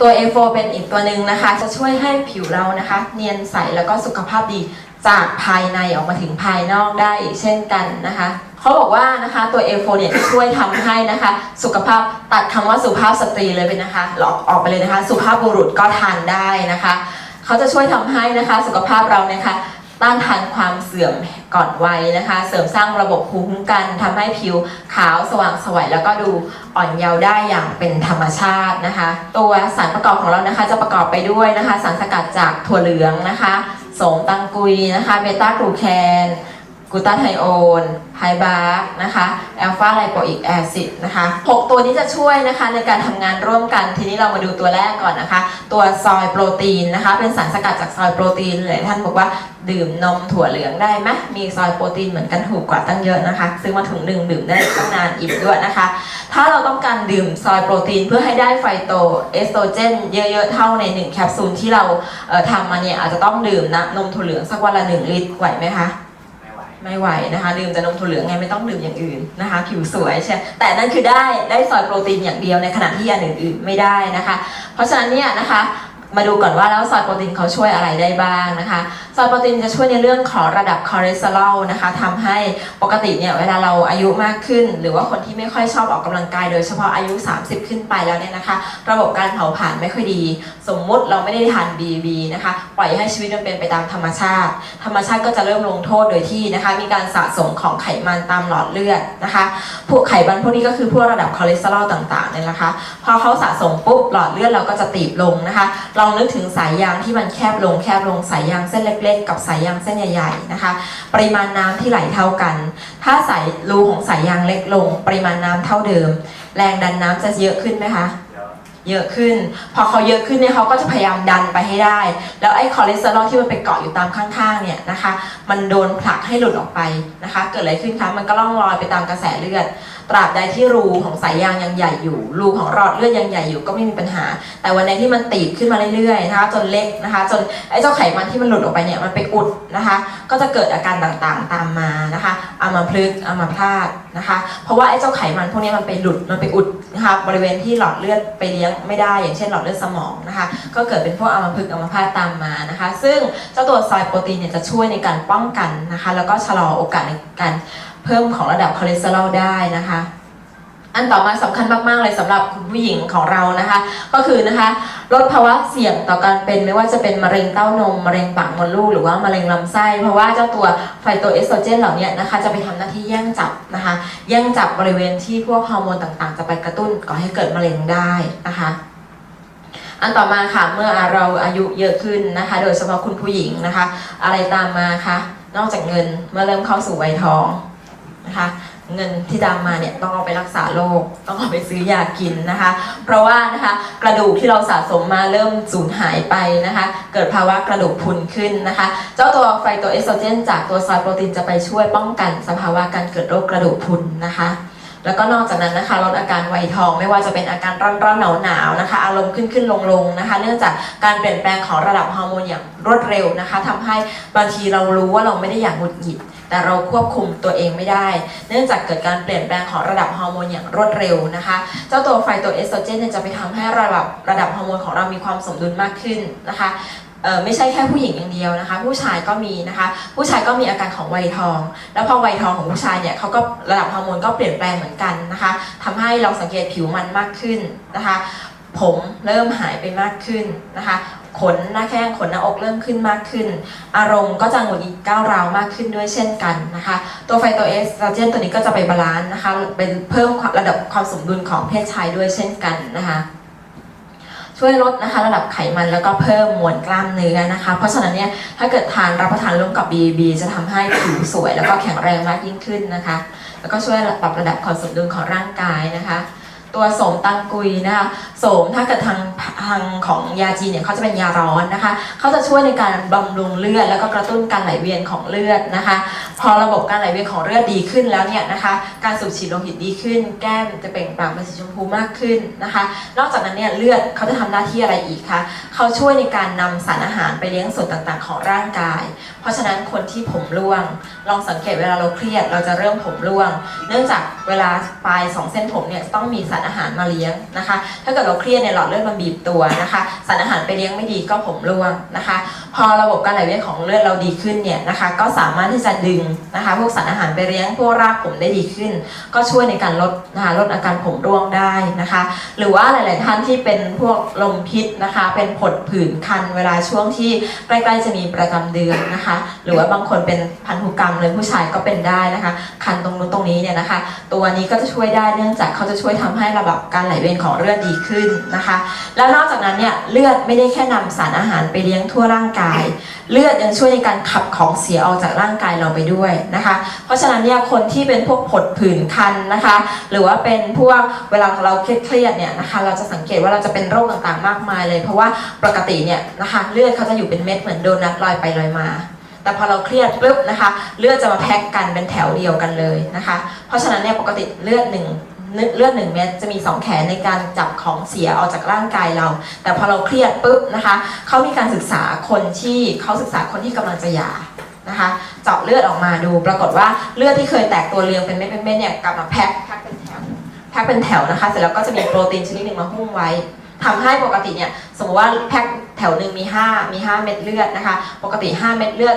ตัว A4 เป็นอีกตัวหนึ่งนะคะ จะช่วยให้ผิวเรานะคะ เนียนใสแล้วก็สุขภาพดีจากภายในออกมาถึงภายนอกได้เช่นกันนะคะเขาบอกว่านะคะตัว A4 เนี่ยช่วยทำให้นะคะ สุขภาพตัดคำว่าสุภาพสตรีเลยไปนะคะหลอกออกไปเลยนะคะ สุภาพบุรุษก็ทานได้นะคะ เขาจะช่วยทำให้นะคะสุขภาพเรานะคะ ต้านทานความเสื่อมก่อนวัยนะคะ เสริมสร้างระบบภูมิคุ้มกันทำให้ผิวขาวสว่างสวยแล้วก็ดูอ่อนเยาว์ได้อย่างเป็นธรรมชาตินะคะ ตัวสารประกอบของเรานะคะจะประกอบไปด้วยนะคะ สารสกัดจากถั่วเหลืองนะคะโสมตังกุยนะคะ เบต้ากลูแคน กูตาไทโอนไฮบาร์กนะคะแอลฟาไลโปอิกแอซิดนะคะหกตัวนี้จะช่วยนะคะในการทำงานร่วมกัน ทีนี้เรามาดูตัวแรกก่อนนะคะ ตัวซอยโปรตีนนะคะ เป็นสารสกัดจากซอยโปรตีนหลายท่านบอกว่าดื่มนมถั่วเหลืองได้ไหมมีซอยโปรตีนเหมือนกันถูกกว่าตั้งเยอะนะคะซื้อมาถุงหนึ่งดื่มได้ตั้งนานอิ่มด้วยนะคะ ถ้าเราต้องการดื่มซอยโปรตีนเพื่อให้ได้ไฟโตเอสโตรเจนเยอะๆเท่าใน 1 แคปซูลที่เราทำมาเนี่ยอาจจะต้องดื่มนะนมถั่วเหลืองสักวันละ 1 ลิตรไหวไหมคะ ไม่ไหวนะคะดื่มแต่นมถั่วเหลืองไงไม่ต้องดื่มอย่างอื่นนะคะผิวสวยใช่แต่นั่นคือได้ได้ซอยโปรตีนอย่างเดียวในขณะที่อันอื่นๆไม่ได้นะคะ เพราะฉะนั้นเนี่ยนะคะมาดูก่อนว่าแล้วซอยโปรตีนเขาช่วยอะไรได้บ้างนะคะ ซอยโปรตีนจะช่วยในเรื่องของระดับคอเลสเตอรอลนะคะทำให้ปกติเนี่ยเวลาเราอายุมากขึ้น หรือว่าคนที่ไม่ค่อยชอบออกกำลังกาย โดยเฉพาะอายุ 30 ขึ้นไปแล้วเนี่ยนะคะ ระบบการเผาผลาญไม่ค่อยดี สมมุติเราไม่ได้ทาน BB นะคะปล่อยให้ชีวิตมันเป็นไปตามธรรมชาติ ธรรมชาติก็จะเริ่มลงโทษโดยที่นะคะ มีการสะสมของไขมันตามหลอดเลือดนะคะพวกไขมันพวกนี้ก็คือพวกระดับคอเลสเตอรอลต่างๆเนี่ยนะคะพอเขาสะสมปุ๊บหลอดเลือดเราก็จะตีบลงนะคะลองนึกถึงสายยางที่มันแคบลงแคบลงสายยางเส้นเล็กๆ กับสายยางเส้นใหญ่ๆนะคะ ปริมาณน้ำที่ไหลเท่ากัน ถ้าสายรูของสายยางเล็กลง ปริมาณน้ำเท่าเดิม แรงดันน้ำจะเยอะขึ้นไหมคะเยวเยอะขึ้น พอเขาเยอะขึ้นเนี่ยเขาก็จะพยายามดันไปให้ได้ แล้วไอ้คอเลสเตอรอลที่มันไปเกาะอยู่ตามข้างๆเนี่ยนะคะ มันโดนผลักให้หลุดออกไปนะคะ เกิดอะไรขึ้นคะ มันก็ล่องลอยไปตามกระแสเลือด ตราบใดที่รูของสายยางยังใหญ่อยู่ รูของหลอดเลือดยังใหญ่อยู่ก็ไม่มีปัญหา แต่วันใดที่มันตีบขึ้นมาเรื่อยๆนะคะจนเล็กนะคะ จนไอ้เจ้าไขมันที่มันหลุดออกไปเนี่ยมันไปอุดนะคะ ก็จะเกิดอาการต่างๆตามมานะคะอามาพลึกษ์อามาพลาตนะคะ เพราะว่าไอ้เจ้าไขมันพวกนี้มันไปหลุดมันไปอุดนะคะบริเวณที่หลอดเลือดไปเลี้ยงไม่ได้ อย่างเช่นหลอดเลือดสมองนะคะ ก็เกิดเป็นพวกอามาพฤกอามาพาตตามมานะคะ ซึ่งเจ้าตัวซอยโปรตีนเนี่ยจะช่วยในการป้องกันนะคะ แล้วก็ชะลอโอกาสในการ เพิ่มของระดับคอเลสเตอรอลได้นะคะอันต่อมาสำคัญมาก ๆ เลยสำหรับคุณผู้หญิงของเรานะคะ ก็คือนะคะลดภาวะเสี่ยงต่อการเป็นไม่ว่าจะเป็นมะเร็งเต้านมมะเร็งปากมดลูกหรือว่ามะเร็งลำไส้ เพราะว่าเจ้าตัวไฟโตเอสโตรเจนเหล่านี้นะคะจะไปทำหน้าที่แย่งจับนะคะ แย่งจับบริเวณที่พวกฮอร์โมนต่างๆ จะไปกระตุ้นก่อให้เกิดมะเร็งได้นะคะอันต่อมาค่ะเมื่อเราอายุเยอะขึ้นนะคะ โดยเฉพาะคุณผู้หญิงนะคะ อะไรตามมาคะนอกจากเงินเมื่อเริ่มเข้าสู่วัยทอง นะคะ เงินที่ตามมาเนี่ยต้องเอาไปรักษาโรคต้องเอาไปซื้อยากินนะคะ เพราะว่านะคะกระดูกที่เราสะสมมาเริ่มสูญหายไปนะคะ เกิดภาวะกระดูกพรุนขึ้นนะคะ เจ้าตัวไฟโตเอสโตรเจน จากตัวซอยโปรตีนจะไปช่วยป้องกันสภาวะการเกิดโรคกระดูกพรุนนะคะแล้วก็นอกจากนั้นนะคะลดอาการไวยทองไม่ว่าจะเป็นอาการร้อนร้อนหนาวหนาวๆนะคะ อารมณ์ขึ้นขึ้นลงลงๆนะคะ เนื่องจากการเปลี่ยนแปลงของระดับฮอร์โมนอย่างรวดเร็วนะคะทำให้บางทีเรารู้ว่าเราไม่ได้อยากหงุดหงิด แต่เราควบคุมตัวเองไม่ได้ เนื่องจากเกิดการเปลี่ยนแปลงของระดับฮอร์โมนอย่างรวดเร็วนะคะ เจ้าตัวไฟโตเอสโตรเจนเนี่ยจะไปทำให้ระดับระดับฮอร์โมนของเรามีความสมดุลมากขึ้นนะคะเอ่อไม่ใช่แค่ผู้หญิงอย่างเดียวนะคะ ผู้ชายก็มีนะคะ ผู้ชายก็มีอาการของวัยทอง แล้วพอวัยทองของผู้ชายเนี่ยเขาก็ระดับฮอร์โมนก็เปลี่ยนแปลงเหมือนกันนะคะทำให้เราสังเกตผิวมันมากขึ้นนะคะ ผมเริ่มหายไปมากขึ้นนะคะ ขนหน้าแข้งขนหน้าอกเริ่มขึ้นมากขึ้น อารมณ์ก็จะหงุดหงิดก้าวร้าวมากขึ้นด้วยเช่นกันนะคะ ตัวไฟโตเอสโตรเจนตัวนี้ก็จะไปบาลานซ์นะคะเป็นเพิ่มระดับความสมดุลของเพศชายด้วยเช่นกันนะคะช่วยลดนะคะระดับไขมันแล้วก็เพิ่มมวลกล้ามเนื้อนะคะ เพราะฉะนั้นเนี่ยถ้าเกิดทานรับประทานร่วมกับ BB จะทำให้ผิวสวยแล้วก็แข็งแรงมากยิ่งขึ้นนะคะ แล้วก็ช่วยปรับระดับความสมดุลของร่างกายนะคะ ตัวโสมตังกุยนะคะโสมถ้าเกิดทางทางของยาจีนเนี่ยเขาจะเป็นยาร้อนนะคะเขาจะช่วยในการบำรุงเลือดแล้วก็กระตุ้นการไหลเวียนของเลือดนะคะ พอระบบการไหลเวียนของเลือดดีขึ้นแล้วเนี่ยนะคะการสูบฉีดโลหิตดีขึ้น แก้มจะเปล่งปลั่งเป็นสีชมพูมากขึ้นนะคะ นอกจากนั้นเนี่ยเลือดเขาจะทำหน้าที่อะไรอีกคะเขาช่วยในการนำสารอาหารไปเลี้ยงส่วนต่างๆ ของร่างกาย เพราะฉะนั้นคนที่ผมร่วง ลองสังเกตเวลาเราเครียด เราจะเริ่มผมร่วง เนื่องจากเวลาปลายสองเส้นผมเนี่ยต้องมีสารอาหารมาเลี้ยงนะคะ ถ้าเกิดเราเครียดเนี่ยหลอดเลือดมันบีบตัวนะคะ สารอาหารไปเลี้ยงไม่ดีก็ผมร่วงนะคะ พอระบบการไหลเวียนของเลือดเราดีขึ้นเนี่ยนะคะ ก็สามารถที่จะดึงนะคะพวกสารอาหารไปเลี้ยงพวกรากผมได้ดีขึ้น ก็ช่วยในการลดนะคะลดอาการผมร่วงได้นะคะ หรือว่าหลาย ๆ ท่านที่เป็นพวกลมพิษนะคะ เป็นผดผื่นคันเวลาช่วงที่ใกล้ ๆ จะมีประจำเดือนนะคะ หรือว่าบางคนเป็นพันธุกรรมเลยผู้ชายก็เป็นได้นะคะ คันตรงนู้นตรงนี้เนี่ยนะคะ ตัวนี้ก็จะช่วยได้เนื่องจากเขาจะช่วยทำให้ระบบการไหลเวียนของเลือดดีขึ้นนะคะ แล้วนอกจากนั้นเนี่ยเลือดไม่ได้แค่นำสารอาหารไปเลี้ยงทั่วร่างกาย เลือดยังช่วยในการขับของเสียออกจากร่างกายเราไปด้วยนะคะ เพราะฉะนั้นเนี่ยคนที่เป็นพวกผดผื่นคันนะคะ หรือว่าเป็นพวกเวลาเราเครียดเนี่ยนะคะเราจะสังเกตว่าเราจะเป็นโรคต่างๆมากมายเลย เพราะว่าปกติเนี่ยนะคะเลือดเขาจะอยู่เป็นเม็ดเหมือนโดนัทลอยไปลอยมาแต่พอเราเครียดปุ๊บนะคะ เลือดจะมาแพ็กกันเป็นแถวเดียวกันเลยนะคะ เพราะฉะนั้นเนี่ยปกติเลือดหนึ่ง เลือดหนึ่งเม็ดจะมีสองแขนในการจับของเสียออกจากร่างกายเรา แต่พอเราเครียดปุ๊บนะคะเขามีการศึกษาคนที่เขาศึกษาคนที่กำลังจะหย่านะคะเจาะเลือดออกมาดู ปรากฏว่าเลือดที่เคยแตกตัวเรียงเป็นเม็ดๆเนี่ยกลับมาแพ็คแพ็คเป็นแถวแพ็คเป็นแถวนะคะ เสร็จแล้วก็จะมีโปรตีนชนิดหนึ่งมาหุ้มไว้ทำให้ปกติเนี่ยสมมติว่าแพ็คแถวหนึ่งมี 5 มี 5 เม็ดเลือดนะคะ ปกติ 5 เม็ดเลือด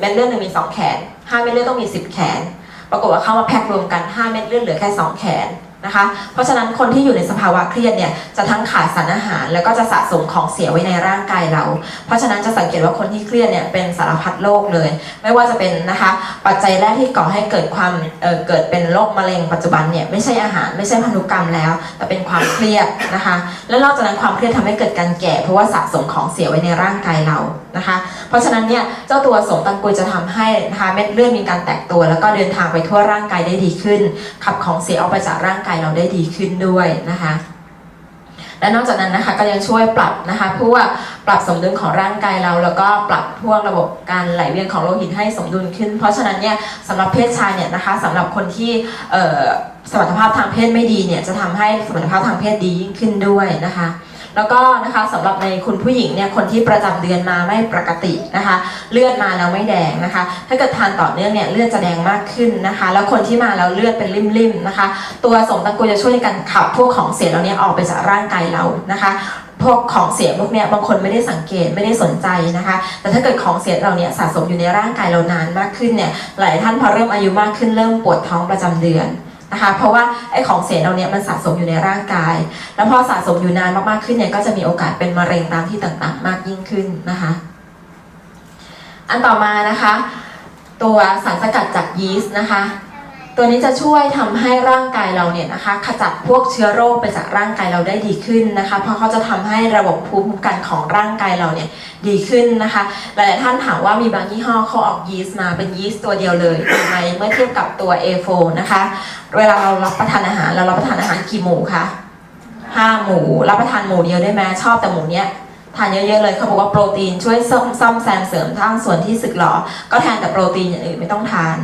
เม็ดเลือดหนึ่งมี 2 แขน 5 เม็ดเลือดต้องมี 10 แขน ปรากฏว่าเข้ามาแพ็ครวมกัน 5 เม็ดเลือดเหลือแค่ 2 แขนนะคะ เพราะฉะนั้นคนที่อยู่ในสภาวะเครียดเนี่ยจะทั้งขาดสารอาหาร แล้วก็จะสะสมของเสียไว้ในร่างกายเรา เพราะฉะนั้นจะสังเกตว่าคนที่เครียดเนี่ยเป็นสารพัดโรคเลย ไม่ว่าจะเป็นนะคะปัจจัยแรกที่ก่อให้เกิดความเเกิดเป็นโรคมะเร็งปัจจุบันเนี่ยไม่ใช่อาหารไม่ใช่พันธุกรรมแล้ว แต่เป็นความเครียดนะคะ และนอกจากนั้นความเครียดทำให้เกิดการแก่ เพราะว่าสะสมของเสียไว้ในร่างกายเรานะคะ เพราะฉะนั้นเนี่ยเจ้าตัวสมตังกุยจะทำให้นะคะเม็ดเลือดมีการแตกตัว แล้วก็เดินทางไปทั่วร่างกายได้ดีขึ้น ขับของเสียออกไปจากร่างกายเราได้ดีขึ้นด้วยนะคะและนอกจากนั้นนะคะก็ยังช่วยปรับนะคะพวกปรับสมดุลของร่างกายเรา แล้วก็ปรับพวกระบบการไหลเวียนของโลหิตให้สมดุลขึ้น เพราะฉะนั้นเนี่ยสำหรับเพศชายเนี่ยนะคะสำหรับคนที่สมรรถภาพทางเพศไม่ดีเนี่ยจะทำให้สมรรถภาพทางเพศดียิ่งขึ้นด้วยนะคะ แล้วก็นะคะสำหรับในคุณผู้หญิงเนี่ยคนที่ประจำเดือนมาไม่ปกตินะคะ เลือดมาแล้วไม่แดงนะคะ ถ้าเกิดทานต่อเนื่องเนี่ยเลือดจะแดงมากขึ้นนะคะ แล้วคนที่มาแล้วเลือดเป็นริ่มๆนะคะ ตัวสมตะกูจะช่วยในการขับพวกของเสียเหล่านี้ออกไปจากร่างกายเรานะคะพวกของเสียพวกเนี้ยบางคนไม่ได้สังเกตไม่ได้สนใจนะคะ แต่ถ้าเกิดของเสียเราเนี่ยสะสมอยู่ในร่างกายเรานานมากขึ้นเนี่ยหลายท่านพอเริ่มอายุมากขึ้นเริ่มปวดท้องประจำเดือน นะคะเพราะว่าไอ้ของเสียเราเนี่ยมันสะสมอยู่ในร่างกาย แล้วพอสะสมอยู่นานมากๆขึ้นเนี่ยก็จะมีโอกาสเป็นมะเร็งตามที่ต่างๆ มากยิ่งขึ้นนะคะ อันต่อมานะคะ ตัวสารสกัดจากยีสต์นะคะ ตัวนี้จะช่วยทำให้ร่างกายเราเนี่ยนะคะ ขจัดพวกเชื้อโรคไปจากร่างกายเราได้ดีขึ้นนะคะ เพราะเขาจะทำให้ระบบภูมิคุ้มกันของร่างกายเราเนี่ยดีขึ้นนะคะหลายท่านถามว่ามีบางยี่ห้อเขาออกยีสต์มาเป็นยีสต์ตัวเดียวเลยทำไมเมื่อเทียบกับตัว A4 นะคะ เวลาเรารับประทานอาหารเรารับประทานอาหารกี่หมูคะห้าหมูรับประทานหมูเดียวได้ไหมชอบแต่หมูเนี้ยทานเยอะๆเลยเขาบอกว่าโปรตีนช่วยซ่อมซ่อมแซมเสริมทั้งส่วนที่สึกหรอ ก็แทนแต่โปรตีนอย่างอื่นไม่ต้องทาน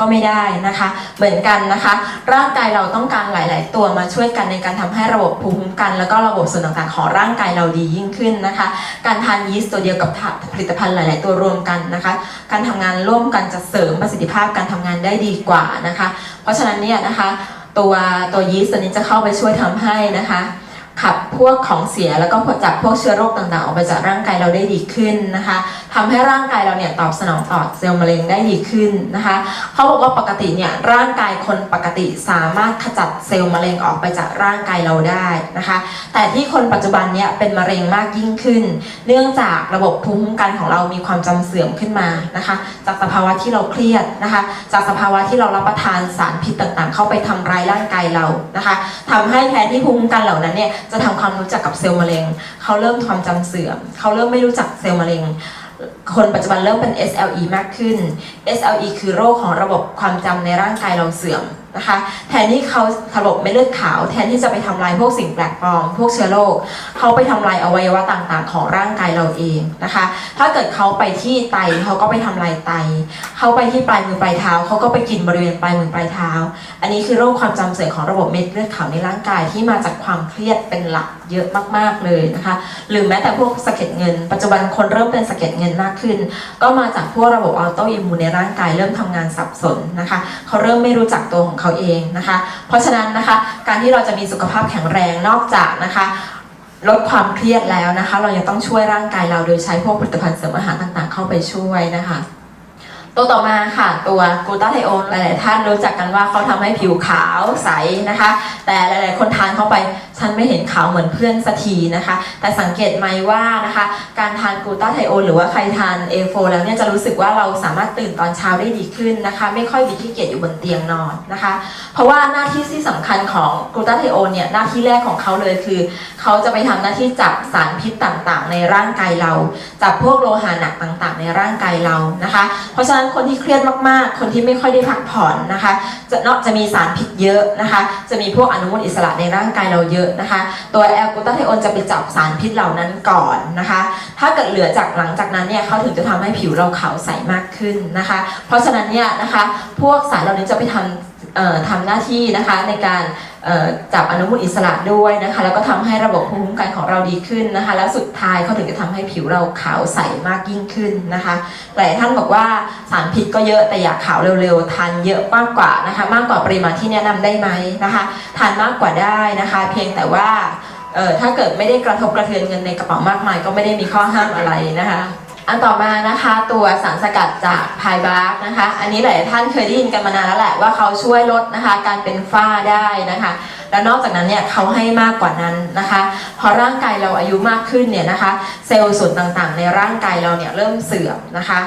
ก็ไม่ได้นะคะ เหมือนกันนะคะ ร่างกายเราต้องการหลาย ๆ ตัวมาช่วยกันในการทำให้ระบบภูมิคุ้มกัน แล้วก็ระบบส่วนต่างๆของร่างกายเราดียิ่งขึ้นนะคะ การทานยีสต์ตัวเดียวกับผลิตภัณฑ์หลาย ๆ ตัวรวมกันนะคะ การทำงานร่วมกันจะเสริมประสิทธิภาพการทำงานได้ดีกว่านะคะ เพราะฉะนั้นเนี่ยนะคะ ตัวตัวยีสต์ตัวนี้จะเข้าไปช่วยทำให้นะคะ ขับพวกของเสียแล้วก็จับพวกเชื้อโรคต่างๆ ออกไปจากร่างกายเราได้ดีขึ้นนะคะทำให้ร่างกายเราเนี่ยตอบสนองต่อเซลล์มะเร็งได้ดีขึ้นนะคะเขาบอกว่าปกติเนี่ยร่างกายคนปกติสามารถขจัดเซลล์มะเร็งออกไปจากร่างกายเราได้นะคะ แต่ที่คนปัจจุบันเนี่ยเป็นมะเร็งมากยิ่งขึ้น เนื่องจากระบบภูมิคุ้มกันของเรามีความจำเสื่อมขึ้นมานะคะ จากสภาวะที่เราเครียดนะคะ จากสภาวะที่เรารับประทานสารพิษต่างๆ เข้าไปทำร้ายร่างกายเรานะคะทำให้แทนที่ภูมิคุ้มกันเหล่านั้นเนี่ยจะทำความรู้จักกับเซลล์มะเร็ง เขาเริ่มความจำเสื่อม เขาเริ่มไม่รู้จักเซลล์มะเร็ง คนปัจจุบันเริ่มเป็น SLE มากขึ้น SLE คือโรคของระบบความจำในร่างกายเราเสื่อม นะคะแทนที่เขาระบบเม็ดเลือดขาว แทนที่จะไปทำลายพวกสิ่งแปลกปลอม พวกเชื้อโรคเขาไปทำลายอวัยวะต่างๆ ของร่างกายเราเองนะคะ ถ้าเกิดเขาไปที่ไตเขาก็ไปทำลายไตเขาไปที่ปลายมือปลายเท้าเขาก็ไปกินบริเวณปลายมือปลายเท้า อันนี้คือโรคความจำเสื่อมของระบบเม็ดเลือดขาวในร่างกายที่มาจากความเครียดเป็นหลักเยอะมากๆเลยนะคะ หรือแม้แต่พวกสะเก็ดเงิน ปัจจุบันคนเริ่มเป็นสะเก็ดเงินมากขึ้น ก็มาจากพวกระบบออโตอิมมูนในร่างกายเริ่มทำงานสับสนนะคะเขาเริ่มไม่รู้จักตัวของเขาเองนะคะ เพราะฉะนั้นนะคะ การที่เราจะมีสุขภาพแข็งแรงนอกจากนะคะลดความเครียดแล้วนะคะ เรายังต้องช่วยร่างกายเราโดยใช้พวกผลิตภัณฑ์เสริมอาหารต่างๆ เข้าไปช่วยนะคะ ตัวต่อมาค่ะ ตัวกูตาไทโอนหลาย ๆ ท่านรู้จักกันว่าเขาทำให้ผิวขาวใสนะคะ แต่หลาย ๆ คนทานเข้าไป ฉันไม่เห็นขาวเหมือนเพื่อนสักทีนะคะ แต่สังเกตไหมว่านะคะ การทานกลูตาไทโอนหรือว่าใครทาน A4 แล้วเนี่ยจะรู้สึกว่าเราสามารถตื่นตอนเช้าได้ดีขึ้นนะคะ ไม่ค่อยมีขี้เกียจอยู่บนเตียงนอนนะคะ เพราะว่าหน้าที่ที่สำคัญของกลูตาไทโอนเนี่ยหน้าที่แรกของเขาเลยคือ เขาจะไปทำหน้าที่จับสารพิษต่างๆ ในร่างกายเรา จับพวกโลหะหนักต่างๆ ในร่างกายเรานะคะ เพราะฉะนั้นคนที่เครียดมากๆ คนที่ไม่ค่อยได้พักผ่อนนะคะ จะเนาะจะมีสารพิษเยอะนะคะ จะมีพวกอนุมูลอิสระในร่างกายเราเยอะนะคะ ตัวแอลกูตาไทโอนจะไปจับสารพิษเหล่านั้นก่อนนะคะ ถ้าเกิดเหลือจากหลังจากนั้นเนี่ยเขาถึงจะทำให้ผิวเราขาวใสมากขึ้นนะคะ เพราะฉะนั้นเนี่ยนะคะ พวกสารเหล่านี้จะไปทำเอ่อ ทำหน้าที่นะคะในการจับอนุมูลอิสระด้วยนะคะแล้วก็ทำให้ระบบภูมิคุ้มกันของเราดีขึ้นนะคะแล้วสุดท้ายเขาถึงจะทำให้ผิวเราขาวใสมากยิ่งขึ้นนะคะหลายท่านบอกว่าสารพิษก็เยอะแต่อยากขาวเร็วๆทานเยอะมากกว่านะคะมากกว่าปริมาณที่แนะนำได้ไหมนะคะทานมากกว่าได้นะคะ เพียงแต่ว่าถ้าเกิดไม่ได้กระทบกระเทือนเงินในกระเป๋ามากมาย ก็ไม่ได้มีข้อห้ามอะไรนะคะ อันต่อมานะคะตัวสารสกัดจากพายบาร์กนะคะ อันนี้หลายท่านเคยได้ยินกันมานานแล้วแหละว่าเขาช่วยลดนะคะ การเป็นฝ้าได้นะคะ แล้วนอกจากนั้นเนี่ยเขาให้มากกว่านั้นนะคะพอร่างกายเราอายุมากขึ้นเนี่ยนะคะเซลล์ส่วนต่างๆ ในร่างกายเราเนี่ยเริ่มเสื่อมนะคะ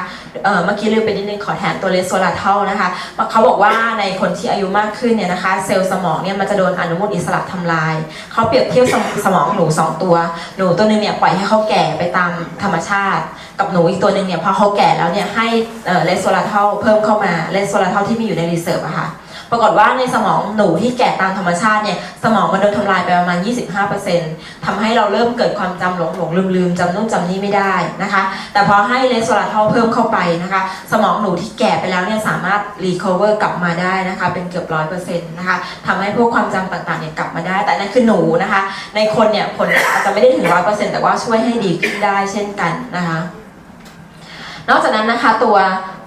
เมื่อกี้ลืมไปนิดนึงขอแถมตัวเลสโซลาเทลนะคะเขาบอกว่าในคนที่อายุมากขึ้นเนี่ยนะคะเซลล์สมองเนี่ยมันจะโดนอนุมูลอิสระทำลายเขาเปรียบเทียบสมองหนูสองตัว หนูตัวหนึงเนี่ยปล่อยให้เขาแก่ไปตามธรรมชาติ กับหนูอีกตัวหนึ่งเนี่ยพอเขาแก่แล้วเนี่ยให้เลสโซลาเทลเพิ่มเข้ามาเลสโซลาเทลที่มีอยู่ในรีเสิร์ฟอะค่ะ ปรากฏว่าในสมองหนูที่แก่ตามธรรมชาติเนี่ยสมองมันโดนทำลายไปประมาณ 25%ทำให้เราเริ่มเกิดความจำหลงหลงลืมลืมจำนู่นจำนี่ไม่ได้นะคะ แต่พอให้เลสโซลาเทลเพิ่มเข้าไปนะคะ สมองหนูที่แก่ไปแล้วเนี่ยสามารถรีคอเวอร์กลับมาได้นะคะเป็นเกือบร้อยเปอร์เซ็นต์นะคะทำให้พวกความจำต่างๆเนี่ยกลับมาได้ แต่นั่นคือหนูนะคะ ในคนเนี่ยผลอาจจะไม่ได้ถึงร้อยเปอร์เซ็นต์แต่ว่าช่วยให้ดีขึ้นได้เช่นกันนะคะ นอกจากนั้นนะคะตัว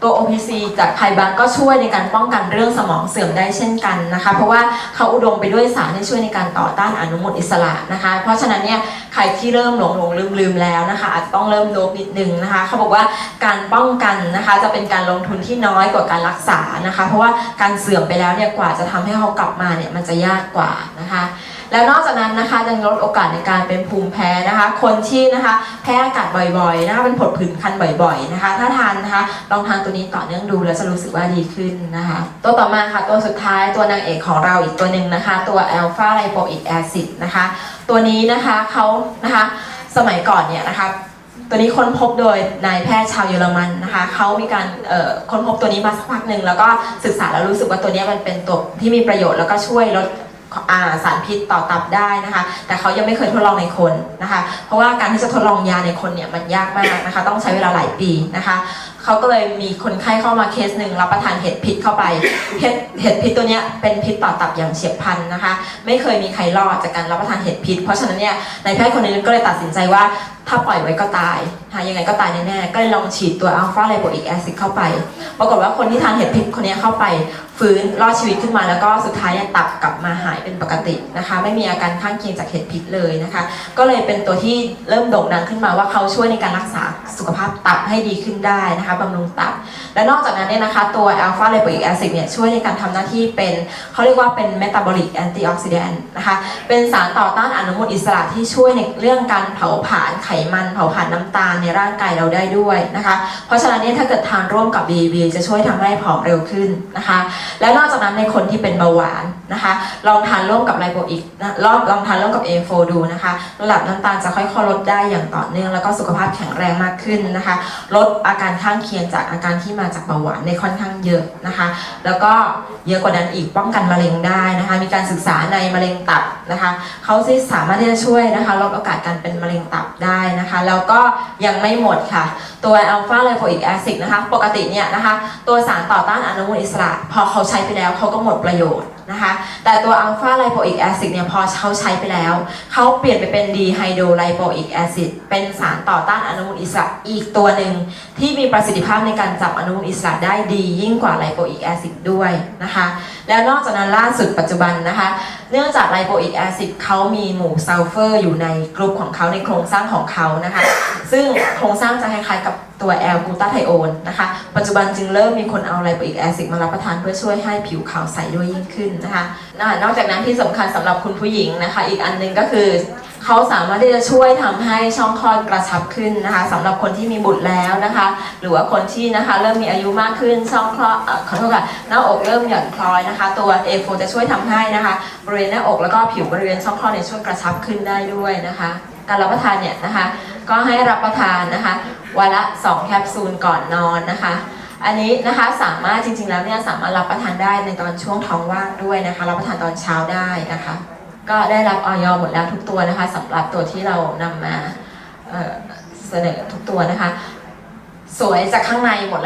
ตัว OPC จากไพบังก็ช่วยในการป้องกันเรื่องสมองเสื่อมได้เช่นกันนะคะ เพราะว่าเขาอุดมไปด้วยสารที่ช่วยในการต่อต้านอนุมูลอิสระนะคะ เพราะฉะนั้นเนี่ยใครที่เริ่มหลงหลงลืมลืมแล้วนะคะอาจจะต้องเริ่มโดบนิดนึงนะคะเขาบอกว่าการป้องกันนะคะจะเป็นการลงทุนที่น้อยกว่าการรักษานะคะ เพราะว่าการเสื่อมไปแล้วเนี่ยกว่าจะทำให้เขากลับมาเนี่ยมันจะยากกว่านะคะ แล้วนอกจากนั้นนะคะยังลดโอกาสในการเป็นภูมิแพ้นะคะ คนที่นะคะแพ้อากาศบ่อยๆนะคะเป็นผดผื่นคันบ่อยๆนะคะ ถ้าทานนะคะลองทานตัวนี้ต่อเนื่องดูแล้วจะรู้สึกว่าดีขึ้นนะคะ ตัวต่อมาค่ะตัวสุดท้ายตัวนางเอกของเราอีกตัวหนึ่งนะคะ ตัวอัลฟาไลโปอิกแอซิดนะคะ ตัวนี้นะคะเขานะคะสมัยก่อนเนี่ยนะคะตัวนี้ค้นพบโดยนายแพทย์ชาวเยอรมันนะคะเขามีการค้นพบตัวนี้มาสักพักหนึ่งแล้วก็ศึกษาแล้วรู้สึกว่าตัวนี้มันเป็นตัวที่มีประโยชน์แล้วก็ช่วยลด สารพิษต่อตับได้นะคะ แต่เขายังไม่เคยทดลองในคนนะคะ เพราะว่าการที่จะทดลองยาในคนเนี่ยมันยากมากนะคะ ต้องใช้เวลาหลายปีนะคะเขาก็เลยมีคนไข้เข้ามาเคสหนึ่งรับประทานเห็ดพิษเข้าไปเห็ดเห็ดพิษตัวเนี้ยเป็นพิษต่อตับอย่างเฉียบพลันนะคะ ไม่เคยมีใครรอดจากการรับประทานเห็ดพิษ เพราะฉะนั้นเนี่ยนายแพทย์คนนี้ก็เลยตัดสินใจว่าถ้าปล่อยไว้ก็ตายนะคะยังไงก็ตายแน่ๆ ก็เลยลองฉีดตัวอัลฟาไลโบอิกแอซิดเข้าไป ปรากฏว่าคนที่ทานเห็ดพิษคนนี้เข้าไป ฟื้นรอดชีวิตขึ้นมาแล้วก็สุดท้ายเนี่ยตับกลับมาหายเป็นปกตินะคะ ไม่มีอาการข้างเคียงจากเห็ดพิษเลยนะคะ ก็เลยเป็นตัวที่เริ่มโด่งดังขึ้นมาว่าเขาช่วยในการรักษาสุขภาพตับให้ดีขึ้นได้นะคะบำรุงตับ และนอกจากนั้นเนี่ยนะคะ ตัวอัลฟาไลโบอิกแอซิดเนี่ยช่วยในการทำหน้าที่เป็นเขาเรียกว่าเป็นเมตาบอลิกแอนตี้ออกซิแดนต์นะคะ เป็นสารต่อต้านอนุมูลอิสระที่ช่วยในเรื่องการเผาผลาญไขมันเผาผลาญน้ำตาลในร่างกายเราได้ด้วยนะคะ เพราะฉะนั้นเนี่ยถ้าเกิดทานร่วมกับ BB จะช่วยทำให้ผอมเร็วขึ้นนะคะและนอกจากนั้นในคนที่เป็นเบาหวาน นะคะลองทานร่วมกับไลโปอีกนะลองลองทานร่วมกับ A4 ดูนะคะระดับน้ำตาลจะค่อยๆลดได้อย่างต่อเนื่อง แล้วก็สุขภาพแข็งแรงมากขึ้นนะคะ ลดอาการข้างเคียงจากอาการที่มาจากเบาหวานในค่อนข้างเยอะนะคะ แล้วก็เยอะกว่านั้นอีกป้องกันมะเร็งได้นะคะ มีการศึกษาในมะเร็งตับนะคะเขาที่สามารถที่จะช่วยนะคะลดโอกาสการเป็นมะเร็งตับได้นะคะ แล้วก็ยังไม่หมดค่ะ ตัวอัลฟาไลโ o อิกแอซิดนะคะ ปกติเนี่ยนะคะ ตัวสารต่อต้านอนุมูลอิสระ พอเขาใช้ไปแล้วเขาก็หมดประโยชน์ นะคะแต่ตัวอัลฟาไลโ o อิกแอซิดเนี่ยพอเขาใช้ไปแล้ว เขาเปลี่ยนไปเป็นดีไฮโดรไลโ o อิกแอซิดเป็นสารต่อต้านอนุมูลอิสระอีกตัวหนึ่ง ที่มีประสิทธิภาพในการจับอนุมูลอิสระได้ดียิ่งกว่าไลโ o อิกแอซิดด้วยนะคะแล้วนอกจากนั้นล่าสุดปัจจุบันนะคะเนื่องจากไลโ o อิกแอซิดเขามีหมู่ซัลเฟอร์อยู่ในกลุ่มของเขาในโครงสร้างของเขานะคะซึ่งโครงสร้างจะคล้ายๆกับ ตัวแอลกูตาไทโอนนะคะ ปัจจุบันจึงเริ่มมีคนเอาไลโ o อิกแอซิดมารับประทานเพื่อช่วยให้ผิวขาวใสด้วยยิ่งขึ้นนะคะ นอกจากนั้นที่สำคัญสำหรับคุณผู้หญิงนะคะ อีกอันหนึงก็คือเขาสามารถที่จะช่วยทำให้ช่องคลอดกระชับขึ้นนะคะสำหรับคนที่มีบุตรแล้วนะคะ หรือว่าคนที่นะคะเริ่มมีอายุมากขึ้นช่องคลอดเอ่อขอโทษค่ะหน้าอกเริ่มหย่อนคล้อยนะคะ ตัว A4 จะช่วยทำให้นะคะบริเวณหน้าอกแล้วก็ผิวบริเวณช่องคลอดเนี่ยช่วยกระชับขึ้นได้ด้วยนะคะ การรับประทานเนี่ยนะคะ ก็ให้รับประทานนะคะ วันละ 2 แคปซูลก่อนนอนนะคะ อันนี้นะคะสามารถจริงๆแล้วเนี่ยสามารถรับประทานได้ในตอนช่วงท้องว่างด้วยนะคะ รับประทานตอนเช้าได้นะคะ ก็ได้รับออยหมดแล้วทุกตัวนะคะสำหรับตัวที่เรานำมาเเสนอทุกตัวนะคะ สวยจากข้างในหมดแล้ว